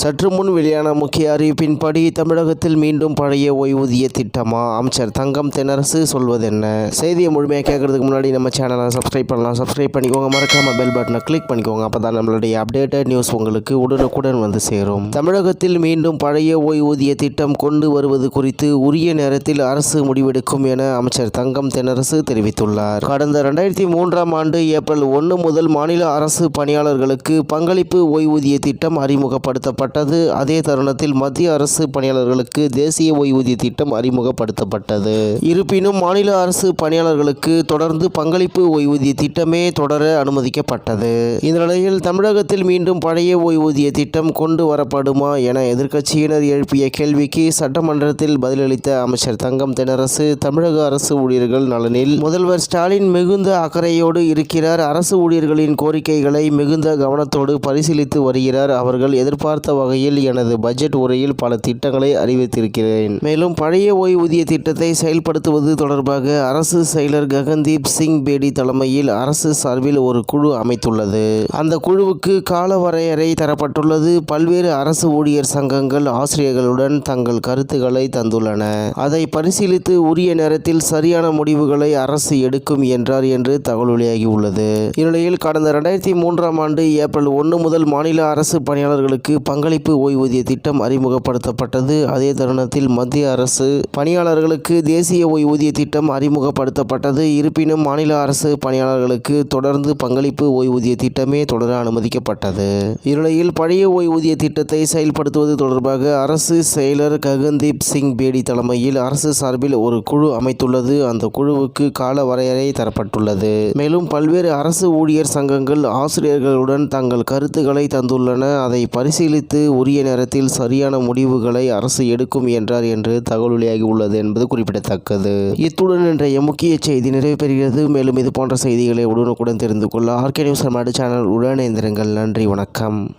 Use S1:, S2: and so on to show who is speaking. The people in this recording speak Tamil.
S1: சற்று முன் வெளியான முக்கிய அறிவிப்பின்படி தமிழகத்தில் மீண்டும் பழைய ஓய்வூதிய திட்டமா? அமைச்சர் தங்கம் தென்னரசு சொல்வதென்ன? செய்தியை முழுமையாக கேட்கறதுக்கு முன்னாடி நம்ம சேனலை சப்ஸ்கிரைப் பண்ணலாம். சப்ஸ்கிரைப் பண்ணிக்கோங்க. மறக்காம பெல் பட்டனை கிளிக் பண்ணிக்கோங்க. அப்போ தான் நம்மளுடைய அப்டேட்டட் நியூஸ் உங்களுக்கு உடனுக்குடன் வந்து சேரும். தமிழகத்தில் மீண்டும் பழைய ஓய்வூதிய திட்டம் கொண்டு வருவது குறித்து உரிய நேரத்தில் அரசு முடிவெடுக்கும் என அமைச்சர் தங்கம் தென்னரசு தெரிவித்துள்ளார். கடந்த ரெண்டாயிரத்தி மூன்றாம் ஆண்டு ஏப்ரல் ஒன்று முதல் மாநில அரசு பணியாளர்களுக்கு பங்களிப்பு ஓய்வூதிய திட்டம் அறிமுகப்படுத்தப்பட்டது. அதே தருணத்தில் மத்திய அரசு பணியாளர்களுக்கு தேசிய ஓய்வூதிய திட்டம் அறிமுகப்படுத்தப்பட்டது. இருப்பினும் மாநில அரசு பணியாளர்களுக்கு தொடர்ந்து பங்களிப்பு ஓய்வூதிய திட்டமே தொடர அனுமதிக்கப்பட்டது. இந்த நிலையில் தமிழகத்தில் மீண்டும் பழைய ஓய்வூதிய திட்டம் கொண்டு வரப்படுமா என எதிர்க்கட்சியினர் எழுப்பிய கேள்விக்கு சட்டமன்றத்தில் பதிலளித்த அமைச்சர் தங்கம் தென்னரசு தமிழக அரசு ஊழியர்கள் நலனில் முதல்வர் ஸ்டாலின் மிகுந்த அக்கறையோடு இருக்கிறார். அரசு ஊழியர்களின் கோரிக்கைகளை மிகுந்த கவனத்தோடு பரிசீலித்து வருகிறார். அவர்கள் எதிர்பார்த்த வகையில் எனது பட்ஜெட் உரையில் பல திட்டங்களை அறிவித்திருக்கிறேன். மேலும் பழைய ஓய்வூதிய திட்டத்தை செயல்படுத்துவது தொடர்பாக அரசு செயலர் ககன்தீப் சிங் பேடி தலைமையில் அரசு சார்பில் ஒரு குழு அமைத்துள்ளது. அந்த குழுவுக்கு கால வரையறை தரப்பட்டுள்ளது. பல்வேறு அரசு ஊழியர் சங்கங்கள் ஆசிரியர்களுடன் தங்கள் கருத்துக்களை தந்துள்ளன. அதை பரிசீலித்து உரிய நேரத்தில் சரியான முடிவுகளை அரசு எடுக்கும் என்றார் என்று தகவல் வெளியாகியுள்ளது. இந்நிலையில் கடந்த இரண்டாயிரத்தி மூன்றாம் ஆண்டு ஏப்ரல் ஒன்று முதல் மாநில அரசு பணியாளர்களுக்கு பங்கு பங்களிப்பு ஓய்வூதிய திட்டம் அறிமுகப்படுத்தப்பட்டது. அதே தருணத்தில் மத்திய அரசு பணியாளர்களுக்கு தேசிய ஓய்வூதிய திட்டம் அறிமுகப்படுத்தப்பட்டது. இருப்பினும் மாநில அரசு பணியாளர்களுக்கு தொடர்ந்து பங்களிப்பு ஓய்வூதிய திட்டமே தொடர அனுமதிக்கப்பட்டது. இந்நிலையில் பழைய ஓய்வூதிய திட்டத்தை செயல்படுத்துவது தொடர்பாக அரசு செயலர் ககன்தீப் சிங் பேடி தலைமையில் அரசு சார்பில் ஒரு குழு அமைத்துள்ளது. அந்த குழுவுக்கு கால வரையறை தரப்பட்டுள்ளது. மேலும் பல்வேறு அரசு ஊழியர் சங்கங்கள் ஆசிரியர்களுடன் தங்கள் கருத்துக்களை தந்துள்ளன. அதை பரிசீலித்து உரிய நேரத்தில் சரியான முடிவுகளை அரசு எடுக்கும் என்றார் என்று தகவல் வெளியாகி உள்ளது என்பது குறிப்பிடத்தக்கது. இத்துடன் இன்றைய முக்கிய செய்தி நிறைவு பெறுகிறது. மேலும் இது போன்ற செய்திகளை உடனுக்குடன் தெரிந்து கொள்ள ஆர்கே நியூஸ் சேனல் உடன் நன்றி வணக்கம்.